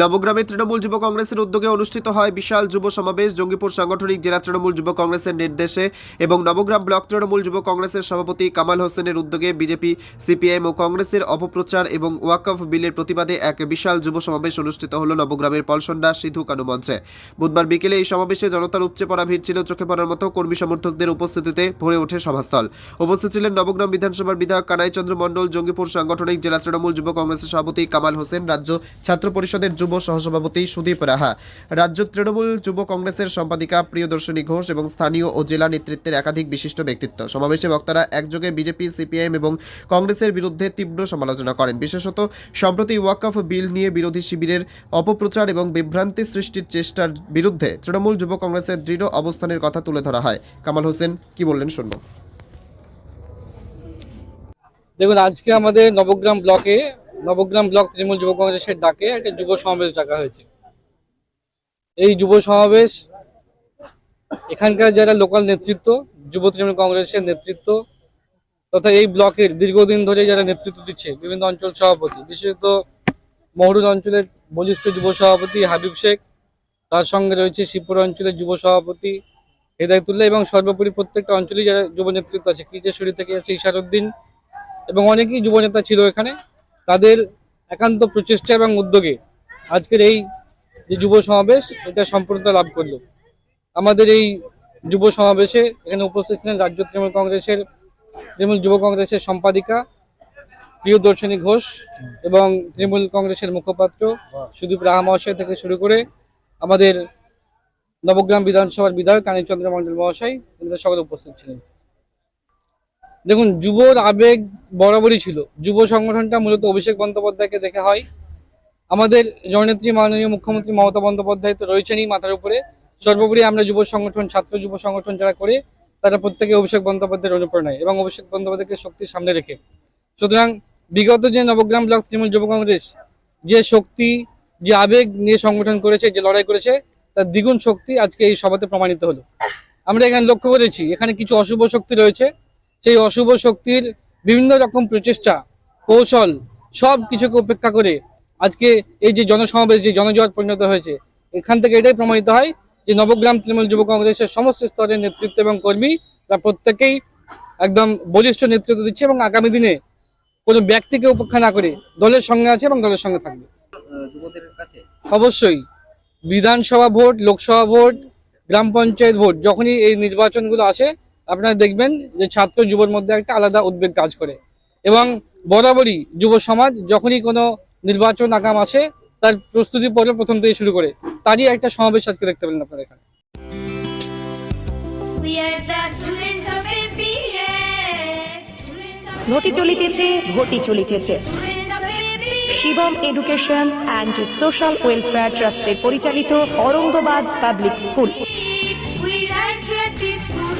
নবগ্রামে তৃণমূল যুব কংগ্রেসের উদ্যোগে অনুষ্ঠিত হয় বিশাল যুব সমাবেশ। জঙ্গিপুর সাংগঠনিক জেলা তৃণমূল যুব কংগ্রেসের নির্দেশে এবং নবগ্রাম ব্লক তৃণমূল যুব কংগ্রেসের সভাপতি কামাল হোসেনের উদ্যোগে বিজেপি সিপিএম ও কংগ্রেসের অপপ্রচার এবং ওয়াকফ বিলের প্রতিবাদে এক বিশাল যুব সমাবেশ অনুষ্ঠিত হল নবগ্রামের পলসন্ডা সিধু কানু মঞ্চে। বুধবার বিকেলে এই সমাবেশে জনতার উপচে পড়া ভিড় ছিল চোখে পড়ার মতো কর্মী সমর্থকদের উপস্থিতিতে ভরে ওঠে সভাস্থল। উপস্থিত ছিলেন নবগ্রাম বিধানসভার বিধায়ক কানাইচন্দ্র মণ্ডল, জঙ্গিপুর সাংগঠনিক জেলা তৃণমূল যুব কংগ্রেসের সভাপতি কামাল হোসেন, রাজ্য ছাত্র পরিষদের যুব সহসভাপতি সুদীপ রাহা। রাজ্য তৃণমূল যুব কংগ্রেসের সম্পাদিকা প্রিয়দর্শিনী ঘোষ এবং স্থানীয় ও জেলা নেতৃত্বের একাধিক বিশিষ্ট ব্যক্তিত্ব। সমাবেশে বক্তারা একযোগে বিজেপি, সিপিআইএম এবং কংগ্রেসের বিরুদ্ধে তীব্র সমালোচনা করেন। বিশেষত, সম্প্রতি ওয়াকফ বিল নিয়ে বিরোধী শিবিরের অপপ্রচার এবং বিভ্রান্তি সৃষ্টির চেষ্টার বিরুদ্ধে তৃণমূল যুব কংগ্রেসের দৃঢ় অবস্থানের কথা তুলে ধরা হয়। কামাল হোসেন, কি বললেন শুনব। দেখুন, আজকে আমাদের নবগ্রাম ব্লকে নবগ্রাম ব্লক তৃণমূল যুব কংগ্রেসের ডাকে একটা যুব সমাবেশ ডাকা হয়েছে। এই যুব সমাবেশ, এখানকার যারা লোকাল নেতৃত্ব, যুব তৃণমূল কংগ্রেসের নেতৃত্ব, তথা এই ব্লকের দীর্ঘদিন ধরে যারা নেতৃত্ব দিচ্ছে, বিভিন্ন অঞ্চল সভাপতি, বিশেষত মহরুল অঞ্চলের বলিষ্ঠ যুব সভাপতি হাবিব শেখ, তার সঙ্গে রয়েছে শিবপুর অঞ্চলের যুব সভাপতি হেদায়তুল্লাহ এবং সর্বোপরি প্রত্যেকটা অঞ্চলেই যারা যুব নেতৃত্ব আছে কিচেশ্বরী থেকে আছে ইশারুদ্দিন এবং অনেকেই যুবনেতা ছিল এখানে। তাদের একান্ত প্রচেষ্টা এবং উদ্যোগে আজকের এই যে যুব সমাবেশ, এটা সম্পূর্ণতা লাভ করল। আমাদের এই যুব সমাবেশে এখানে উপস্থিত ছিলেন রাজ্য তৃণমূল কংগ্রেসের, তৃণমূল যুব কংগ্রেসের সম্পাদিকা প্রিয়দর্শিনী ঘোষ এবং তৃণমূল কংগ্রেসের মুখপাত্র সুদীপ রাহা মহাশয় থেকে শুরু করে আমাদের নবগ্রাম বিধানসভার বিধায়ক কানীচন্দ্র মণ্ডল মহাশয় সকলে উপস্থিত ছিলেন। দেখুন, যুবর আবেগ বরাবরই ছিল। যুব সংগঠনটা মূলত অভিষেক বন্দ্যোপাধ্যায়কে দেখে হয়। আমাদের জননেত্রী, মাননীয় মুখ্যমন্ত্রী মমতা বন্দ্যোপাধ্যায় তো রয়েছেনই মাথার উপরে। সর্বোপরি আমরা যুব সংগঠন, ছাত্র যুব সংগঠন যারা করে, তারা প্রত্যেকে অভিষেক বন্দ্যোপাধ্যায়ের অনুপ্রেরণায় এবং অভিষেক বন্দ্যোপাধ্যায়কে শক্তির সামনে রেখে। সুতরাং বিগত যে নবগ্রাম ব্লক তৃণমূল যুব কংগ্রেস, যে শক্তি, যে আবেগ নিয়ে সংগঠন করেছে, যে লড়াই করেছে, তার দ্বিগুণ শক্তি আজকে এই সভাতে প্রমাণিত হলো। আমরা এখানে লক্ষ্য করেছি, এখানে কিছু অশুভ শক্তি রয়েছে। সেই অশুভ শক্তির বিভিন্ন রকম প্রচেষ্টা, কৌশল, সব কিছুকে উপেক্ষা করে আজকে এই যে জনসমাবেশ, যে জনজোয়ার পরিণত হয়েছে, এখান থেকে এটাই প্রমাণিত হয় যে নবগ্রাম তৃণমূল যুব কংগ্রেসের সমস্ত স্তরের নেতৃত্ব এবং কর্মী, তারা প্রত্যেকেই একদম বলিষ্ঠ নেতৃত্ব দিচ্ছে এবং আগামী দিনে কোনো ব্যক্তিকে উপেক্ষা না করে দলের সঙ্গে আছে এবং দলের সঙ্গে থাকবে। অবশ্যই, বিধানসভা ভোট, লোকসভা ভোট, গ্রাম পঞ্চায়েত ভোট, যখনই এই নির্বাচনগুলো আসে আপনারা দেখবেন যে ছাত্র যুবর মধ্যে একটা আলাদা উদ্বেগ কাজ করে। এবং বরাবরই যুব সমাজ যখনই কোনো নির্বাচন আগাম আসে তার প্রস্তুতি পর্ব প্রথম থেকে শুরু করে। তারই একটা সমাবেশ আজকে দেখতে পেলেন আপনারা এখানে। ঘটি চলিতেছে ঘটি চলিতেছে. Shivam education and social welfare ট্রাস্টের পরিচালিত অরঙ্গবাদ পাবলিক স্কুল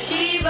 she